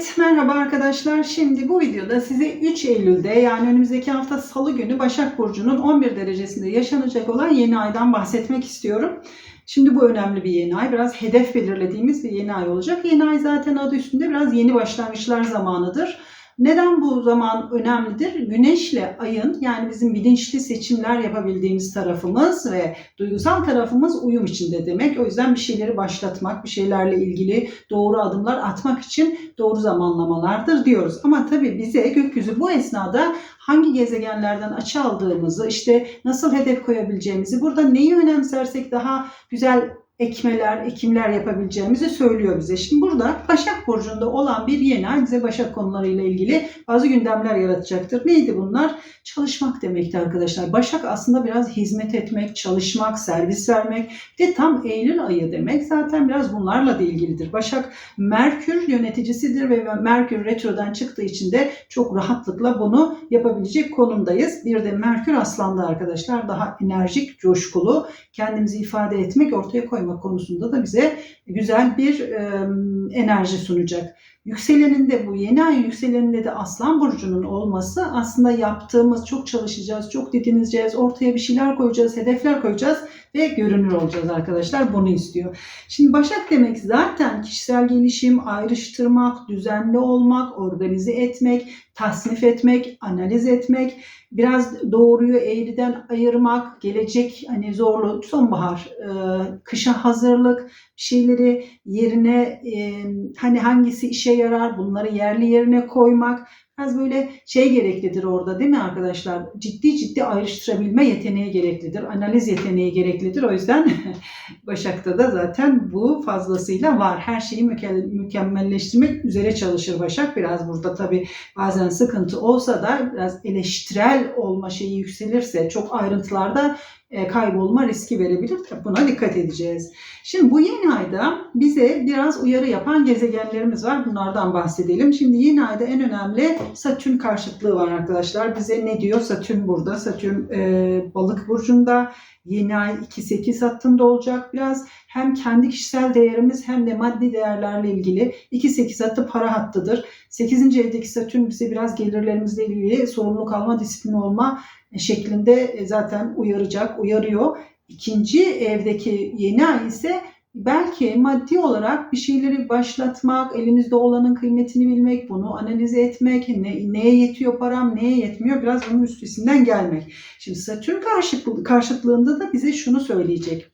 Evet merhaba arkadaşlar. Şimdi bu videoda size 3 Eylül'de yani önümüzdeki hafta Salı günü Başak Burcu'nun 11 derecesinde yaşanacak olan yeni aydan bahsetmek istiyorum. Şimdi bu önemli bir yeni ay. Biraz hedef belirlediğimiz bir yeni ay olacak. Yeni ay zaten adı üstünde biraz yeni başlangıçlar zamanıdır. Neden bu zaman önemlidir? Güneşle ayın yani bizim bilinçli seçimler yapabildiğimiz tarafımız ve duygusal tarafımız uyum içinde demek. O yüzden bir şeyleri başlatmak, bir şeylerle ilgili doğru adımlar atmak için doğru zamanlamalardır diyoruz. Ama tabii bize gökyüzü bu esnada hangi gezegenlerden açı aldığımızı, işte nasıl hedef koyabileceğimizi, burada neyi önemsersek daha güzel ekmeler, ekimler yapabileceğimizi söylüyor bize. Şimdi burada Başak Burcu'nda olan bir yeni ay bize Başak konularıyla ilgili bazı gündemler yaratacaktır. Neydi bunlar? Çalışmak demekti arkadaşlar. Başak aslında biraz hizmet etmek, çalışmak, servis vermek. De tam Eylül ayı demek. Zaten biraz bunlarla da ilgilidir. Başak Merkür yöneticisidir ve Merkür retrodan çıktığı için de çok rahatlıkla bunu yapabilecek konumdayız. Bir de Merkür Aslan'da arkadaşlar daha enerjik, coşkulu, kendimizi ifade etmek, ortaya koymak konusunda da bize güzel bir e, enerji sunacak. Yükseleninde bu yeni ay yükseleninde de Aslan Burcu'nun olması aslında yaptığımız çok çalışacağız, çok didineceğiz, ortaya bir şeyler koyacağız, hedefler koyacağız ve görünür olacağız arkadaşlar. Bunu istiyor. Şimdi Başak demek zaten kişisel gelişim, ayrıştırmak, düzenli olmak, organize etmek, tasnif etmek, analiz etmek, biraz doğruyu eğriden ayırmak, gelecek hani zorlu sonbahar, e, kışa hazırlık, şeyleri yerine e, hani hangisi işe yarar bunları yerli yerine koymak biraz böyle şey gereklidir orada değil mi arkadaşlar? Ciddi ciddi ayrıştırabilme yeteneği gereklidir. Analiz yeteneği gereklidir. O yüzden Başak'ta da zaten bu fazlasıyla var. Her şeyi mükemmelleştirmek üzere çalışır Başak. Biraz burada tabii bazen sıkıntı olsa da biraz eleştirel olma şeyi yükselirse çok ayrıntılarda kaybolma riski verebilir. Buna dikkat edeceğiz. Şimdi bu yeni ayda bize biraz uyarı yapan gezegenlerimiz var. Bunlardan bahsedelim. Şimdi yeni ayda en önemli Satürn karşıtlığı var arkadaşlar. Bize ne diyor? Satürn burada. Satürn e, balık burcunda. Yeni ay 2-8 hattında olacak. Biraz hem kendi kişisel değerimiz hem de maddi değerlerle ilgili 2-8 hattı para hattıdır. 8. evdeki Satürn bize biraz gelirlerimizle ilgili sorumluluk alma, disiplin olma şeklinde zaten uyaracak, uyarıyor. İkinci evdeki yeni ay ise belki maddi olarak bir şeyleri başlatmak, elimizde olanın kıymetini bilmek, bunu analiz etmek, ne, neye yetiyor param, neye yetmiyor biraz bunun üstesinden gelmek. Şimdi Satürn karşıtlığı, karşıtlığında da bize şunu söyleyecek.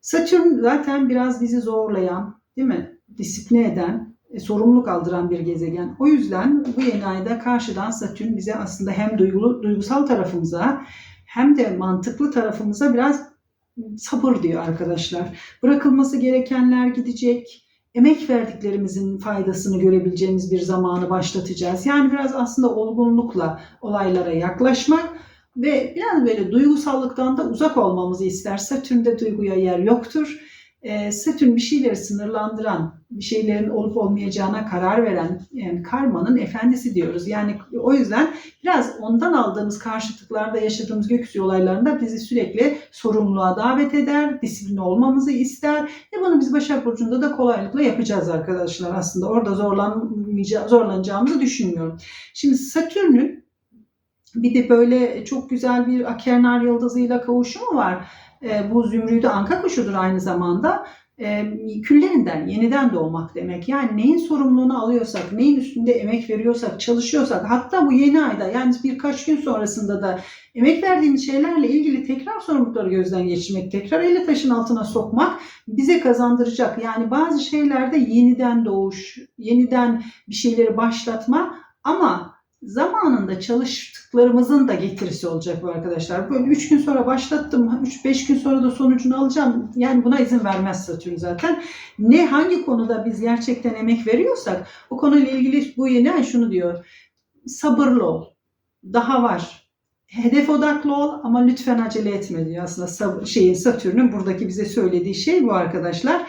Satürn zaten biraz bizi zorlayan, değil mi? Disipline eden, e, sorumluluk aldıran bir gezegen. O yüzden bu yeni ayda karşıdan Satürn bize aslında hem duygulu, duygusal tarafımıza hem de mantıklı tarafımıza biraz sabır diyor arkadaşlar. Bırakılması gerekenler gidecek. Emek verdiklerimizin faydasını görebileceğimiz bir zamanı başlatacağız. Yani biraz aslında olgunlukla olaylara yaklaşmak ve biraz böyle duygusallıktan da uzak olmamızı ister. Satürn'de duyguya yer yoktur e, Satürn bir şeyleri sınırlandıran, bir şeylerin olup olmayacağına karar veren yani karmanın efendisi diyoruz. Yani o yüzden biraz ondan aldığımız karşıtlıklarda yaşadığımız gökyüzü olaylarında bizi sürekli sorumluluğa davet eder, disiplin olmamızı ister ve bunu biz Başak Burcu'nda da kolaylıkla yapacağız arkadaşlar aslında. Orada zorlanmayacağız, zorlanacağımızı düşünmüyorum. Şimdi Satürn'ün bir de böyle çok güzel bir Akernar yıldızıyla kavuşumu var e, bu zümrüdü anka kuşudur aynı zamanda. E, küllerinden yeniden doğmak demek. Yani neyin sorumluluğunu alıyorsak, neyin üstünde emek veriyorsak, çalışıyorsak, hatta bu yeni ayda yani birkaç gün sonrasında da emek verdiğimiz şeylerle ilgili tekrar sorumlulukları gözden geçirmek, tekrar eli taşın altına sokmak bize kazandıracak. Yani bazı şeylerde yeniden doğuş, yeniden bir şeyleri başlatma ama zamanında çalıştıklarımızın da getirisi olacak bu arkadaşlar. Böyle 3 gün sonra başlattım, 3-5 gün sonra da sonucunu alacağım. Yani buna izin vermez Satürn zaten. Ne hangi konuda biz gerçekten emek veriyorsak o konuyla ilgili bu ay şunu diyor. Sabırlı ol. Daha var. Hedef odaklı ol ama lütfen acele etme diyor aslında şeyin Satürn'ün buradaki bize söylediği şey bu arkadaşlar.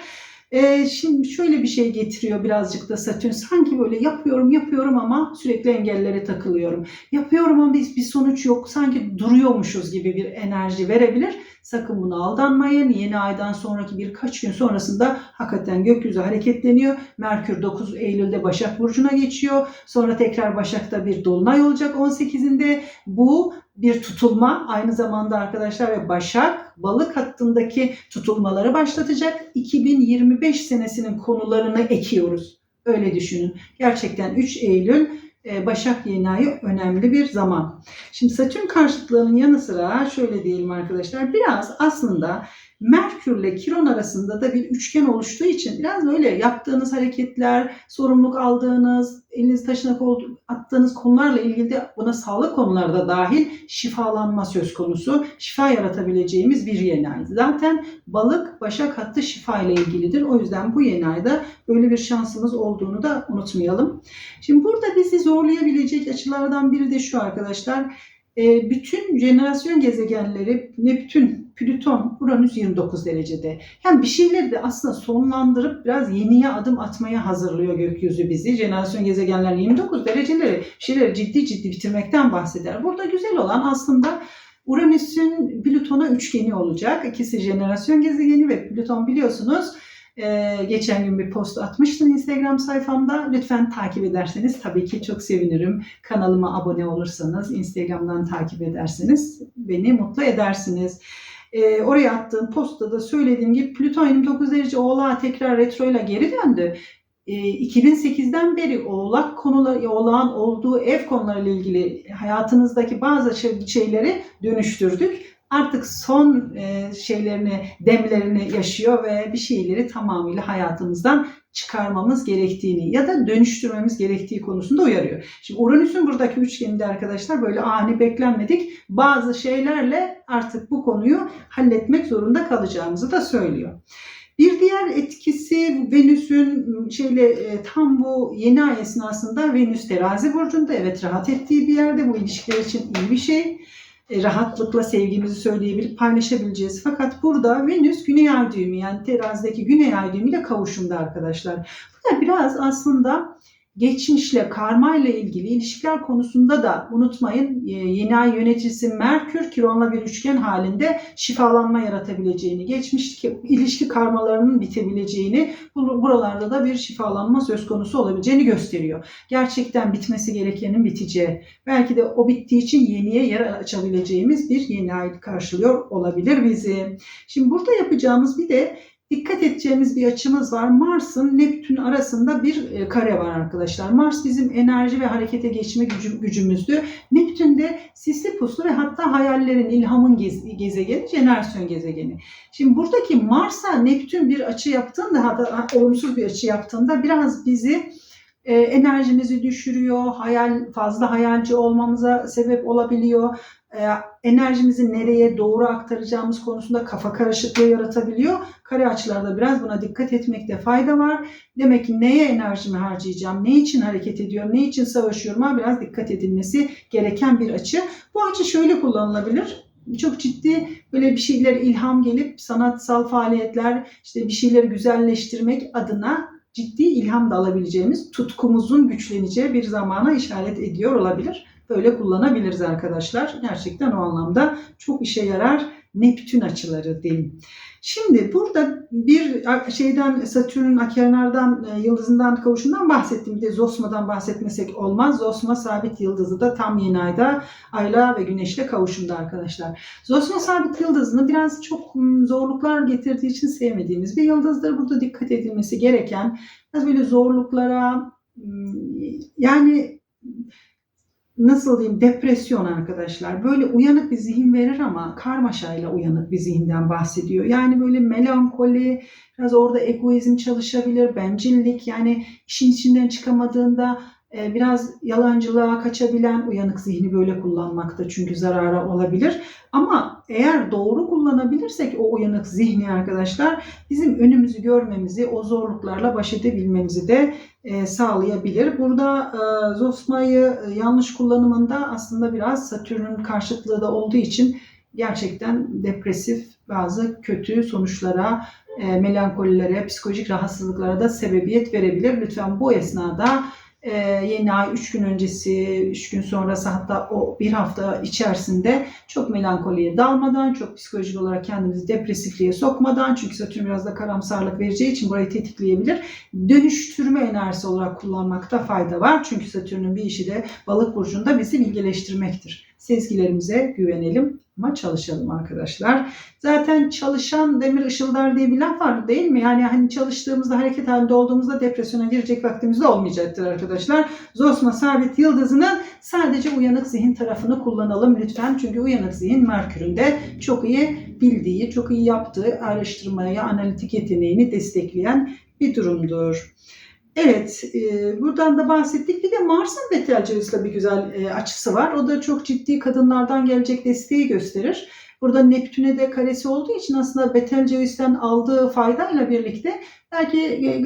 E, şimdi şöyle bir şey getiriyor birazcık da Satürn. Sanki böyle yapıyorum yapıyorum ama sürekli engellere takılıyorum. Yapıyorum ama bir, bir sonuç yok. Sanki duruyormuşuz gibi bir enerji verebilir. Sakın buna aldanmayın. Yeni aydan sonraki birkaç gün sonrasında hakikaten gökyüzü hareketleniyor. Merkür 9 Eylül'de Başak Burcu'na geçiyor. Sonra tekrar Başak'ta bir dolunay olacak 18'inde. Bu bir tutulma. Aynı zamanda arkadaşlar ve Başak balık hattındaki tutulmaları başlatacak. 2025 senesinin konularını ekiyoruz. Öyle düşünün. Gerçekten 3 Eylül e, Başak yeni ayı önemli bir zaman. Şimdi Satürn karşıtlığının yanı sıra şöyle diyelim arkadaşlar biraz aslında Merkürle Kiron arasında da bir üçgen oluştuğu için biraz böyle yaptığınız hareketler, sorumluluk aldığınız, eliniz taşına attığınız konularla ilgili de buna sağlık konuları da dahil şifalanma söz konusu. Şifa yaratabileceğimiz bir yeni ay. Zaten balık başak hattı şifa ile ilgilidir. O yüzden bu yeni ayda böyle bir şansımız olduğunu da unutmayalım. Şimdi burada bizi zorlayabilecek açılardan biri de şu arkadaşlar e, bütün jenerasyon gezegenleri Neptün, Plüton, Uranüs 29 derecede. Yani bir şeyleri de aslında sonlandırıp biraz yeniye adım atmaya hazırlıyor gökyüzü bizi. Jenerasyon gezegenler 29 dereceleri şeyleri ciddi ciddi bitirmekten bahseder. Burada güzel olan aslında Uranüs'ün Plüton'a üçgeni olacak. İkisi jenerasyon gezegeni ve Plüton biliyorsunuz ee, geçen gün bir post atmıştım Instagram sayfamda. Lütfen takip ederseniz tabii ki çok sevinirim. Kanalıma abone olursanız, Instagram'dan takip ederseniz beni mutlu edersiniz. Ee, oraya attığım postta da söylediğim gibi Plüton 29 derece Oğlak'a tekrar retroyla geri döndü. 2008'den ee, beri oğlak konuları, oğlağın olduğu ev konularıyla ilgili hayatınızdaki bazı şey, şeyleri dönüştürdük artık son e, şeylerini, demlerini yaşıyor ve bir şeyleri tamamıyla hayatımızdan çıkarmamız gerektiğini ya da dönüştürmemiz gerektiği konusunda uyarıyor. Şimdi Uranüs'ün buradaki üçgeninde arkadaşlar böyle ani beklenmedik bazı şeylerle artık bu konuyu halletmek zorunda kalacağımızı da söylüyor. Bir diğer etkisi Venüs'ün şeyle e, tam bu yeni ay esnasında Venüs terazi burcunda evet rahat ettiği bir yerde bu ilişkiler için iyi bir şey. E, rahatlıkla sevgimizi söyleyebilip paylaşabileceğiz. Fakat burada Venüs Güney Ay düğümü yani terazideki Güney Ay düğümüyle kavuşumda arkadaşlar. Bu da biraz aslında geçmişle, karma ile ilgili ilişkiler konusunda da unutmayın e, yeni ay yöneticisi Merkür Kiron'la bir üçgen halinde şifalanma yaratabileceğini, geçmişteki ilişki karmalarının bitebileceğini, buralarda da bir şifalanma söz konusu olabileceğini gösteriyor. Gerçekten bitmesi gerekenin biteceği, belki de o bittiği için yeniye yer açabileceğimiz bir yeni ay karşılıyor olabilir bizi. Şimdi burada yapacağımız bir de Dikkat edeceğimiz bir açımız var. Mars'ın Neptün arasında bir e, kare var arkadaşlar. Mars bizim enerji ve harekete geçme gücü, gücümüzdü. Neptün de sisli puslu ve hatta hayallerin, ilhamın gezegeni, jenerasyon gezegeni. Şimdi buradaki Mars'a Neptün bir açı yaptığında, hatta olumsuz bir açı yaptığında biraz bizi e, enerjimizi düşürüyor, hayal fazla hayalci olmamıza sebep olabiliyor. E, enerjimizi nereye doğru aktaracağımız konusunda kafa karışıklığı yaratabiliyor. Kare açılarda biraz buna dikkat etmekte fayda var. Demek ki neye enerjimi harcayacağım, ne için hareket ediyorum, ne için savaşıyorum biraz dikkat edilmesi gereken bir açı. Bu açı şöyle kullanılabilir çok ciddi böyle bir şeyler ilham gelip sanatsal faaliyetler işte bir şeyleri güzelleştirmek adına ciddi ilham da alabileceğimiz tutkumuzun güçleneceği bir zamana işaret ediyor olabilir böyle kullanabiliriz arkadaşlar. Gerçekten o anlamda çok işe yarar Neptün açıları diyeyim. Şimdi burada bir şeyden Satürn'ün Akerner'dan e, yıldızından kavuşundan bahsettim. Bir de Zosma'dan bahsetmesek olmaz. Zosma sabit yıldızı da tam yeni ayda Ayla ve Güneş'le kavuşumda arkadaşlar. Zosma sabit yıldızını biraz çok zorluklar getirdiği için sevmediğimiz bir yıldızdır. Burada dikkat edilmesi gereken biraz böyle zorluklara yani nasıl diyeyim depresyon arkadaşlar. Böyle uyanık bir zihin verir ama karmaşayla uyanık bir zihinden bahsediyor. Yani böyle melankoli, biraz orada egoizm çalışabilir, bencillik yani işin içinden çıkamadığında biraz yalancılığa kaçabilen uyanık zihni böyle kullanmakta çünkü zarara olabilir. Ama eğer doğru kullanabilirsek o uyanık zihni arkadaşlar bizim önümüzü görmemizi, o zorluklarla baş edebilmemizi de e, sağlayabilir. Burada e, Zosma'yı yanlış kullanımında aslında biraz Satürn'ün karşıtlığı da olduğu için gerçekten depresif bazı kötü sonuçlara, melankolilere, psikolojik rahatsızlıklara da sebebiyet verebilir. Lütfen bu esnada e, yeni ay 3 gün öncesi, 3 gün sonrası hatta o bir hafta içerisinde çok melankoliye dalmadan, çok psikolojik olarak kendimizi depresifliğe sokmadan çünkü Satürn biraz da karamsarlık vereceği için burayı tetikleyebilir. Dönüştürme enerjisi olarak kullanmakta fayda var. Çünkü Satürn'ün bir işi de balık burcunda bizi bilgileştirmektir. Sezgilerimize güvenelim çalışalım arkadaşlar. Zaten çalışan demir ışıldar diye bir laf var değil mi? Yani hani çalıştığımızda hareket halinde olduğumuzda depresyona girecek vaktimiz de olmayacaktır arkadaşlar. Zosma sabit yıldızının sadece uyanık zihin tarafını kullanalım lütfen. Çünkü uyanık zihin Merkür'ün de çok iyi bildiği, çok iyi yaptığı araştırmaya, analitik yeteneğini destekleyen bir durumdur. Evet, e, buradan da bahsettik. Bir de Mars'ın Betelgeus'la bir güzel e, açısı var. O da çok ciddi kadınlardan gelecek desteği gösterir. Burada Neptün'e de karesi olduğu için aslında Betelgeus'ten aldığı faydayla birlikte belki e,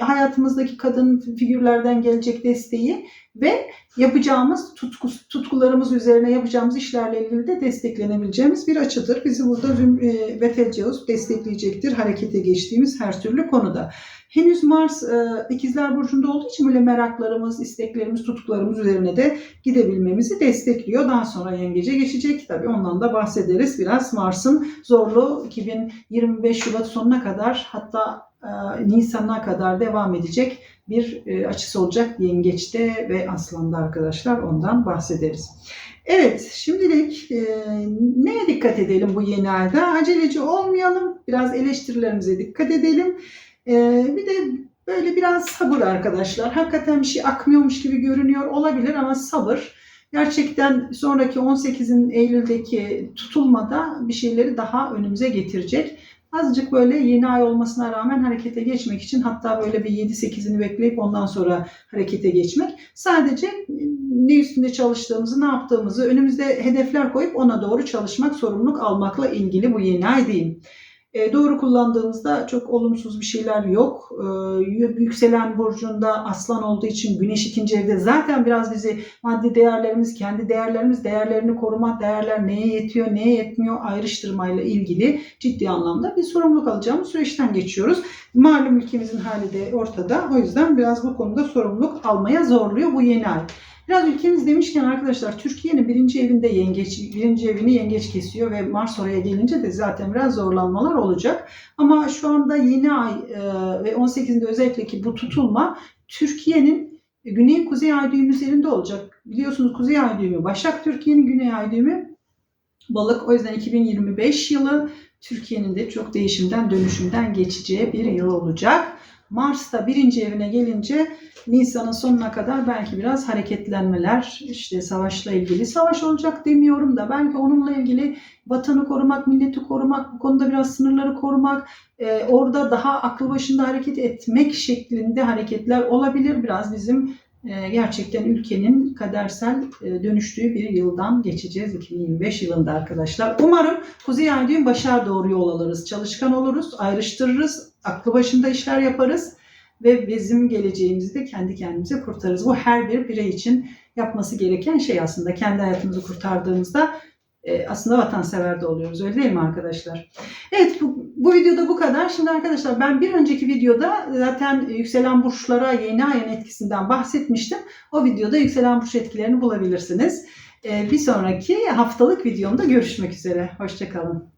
hayatımızdaki kadın figürlerden gelecek desteği ve yapacağımız tutku, tutkularımız üzerine yapacağımız işlerle ilgili de desteklenebileceğimiz bir açıdır. Bizi burada e, Betelgeuse destekleyecektir harekete geçtiğimiz her türlü konuda. Henüz Mars e, ikizler burcunda olduğu için böyle meraklarımız, isteklerimiz, tutkularımız üzerine de gidebilmemizi destekliyor. Daha sonra yengece geçecek. Tabii ondan da bahsederiz biraz. Mars'ın zorluğu 2025 Şubat sonuna kadar hatta e, Nisan'a kadar devam edecek bir e, açısı olacak yengeçte ve aslanda arkadaşlar ondan bahsederiz. Evet şimdilik e, neye dikkat edelim bu yeni ayda? Aceleci olmayalım. Biraz eleştirilerimize dikkat edelim. E, bir de böyle biraz sabır arkadaşlar. Hakikaten bir şey akmıyormuş gibi görünüyor olabilir ama sabır. Gerçekten sonraki 18 Eylül'deki tutulmada bir şeyleri daha önümüze getirecek. Azıcık böyle yeni ay olmasına rağmen harekete geçmek için hatta böyle bir 7-8'ini bekleyip ondan sonra harekete geçmek. Sadece ne üstünde çalıştığımızı, ne yaptığımızı, önümüzde hedefler koyup ona doğru çalışmak, sorumluluk almakla ilgili bu yeni ay diyeyim. E, doğru kullandığımızda çok olumsuz bir şeyler yok. E, yükselen burcunda aslan olduğu için güneş ikinci evde zaten biraz bizi maddi değerlerimiz, kendi değerlerimiz, değerlerini korumak, değerler neye yetiyor, neye yetmiyor ayrıştırmayla ilgili ciddi anlamda bir sorumluluk alacağımız süreçten geçiyoruz. Malum ülkemizin hali de ortada. O yüzden biraz bu konuda sorumluluk almaya zorluyor bu yeni ay. Biraz ülkemiz demişken arkadaşlar Türkiye'nin birinci evinde yengeç, birinci evini yengeç kesiyor ve Mars oraya gelince de zaten biraz zorlanmalar olacak. Ama şu anda yeni ay e, ve 18'inde özellikle ki bu tutulma Türkiye'nin güney kuzey ay düğümü üzerinde olacak. Biliyorsunuz kuzey ay düğümü Başak Türkiye'nin güney ay düğümü balık. O yüzden 2025 yılı Türkiye'nin de çok değişimden dönüşümden geçeceği bir yıl olacak. Mars'ta birinci evine gelince Nisan'ın sonuna kadar belki biraz hareketlenmeler, işte savaşla ilgili savaş olacak demiyorum da belki onunla ilgili vatanı korumak, milleti korumak, bu konuda biraz sınırları korumak, e, orada daha aklı başında hareket etmek şeklinde hareketler olabilir. Biraz bizim e, gerçekten ülkenin kadersel e, dönüştüğü bir yıldan geçeceğiz 2025 yılında arkadaşlar. Umarım Kuzey Ay düğün başar doğru yol alırız, çalışkan oluruz, ayrıştırırız, aklı başında işler yaparız ve bizim geleceğimizi de kendi kendimize kurtarırız. Bu her bir birey için yapması gereken şey aslında. Kendi hayatımızı kurtardığımızda e, aslında vatansever de oluyoruz. Öyle değil mi arkadaşlar? Evet bu, bu videoda bu kadar. Şimdi arkadaşlar ben bir önceki videoda zaten yükselen burçlara yeni ayın etkisinden bahsetmiştim. O videoda yükselen burç etkilerini bulabilirsiniz. E, bir sonraki haftalık videomda görüşmek üzere. Hoşçakalın.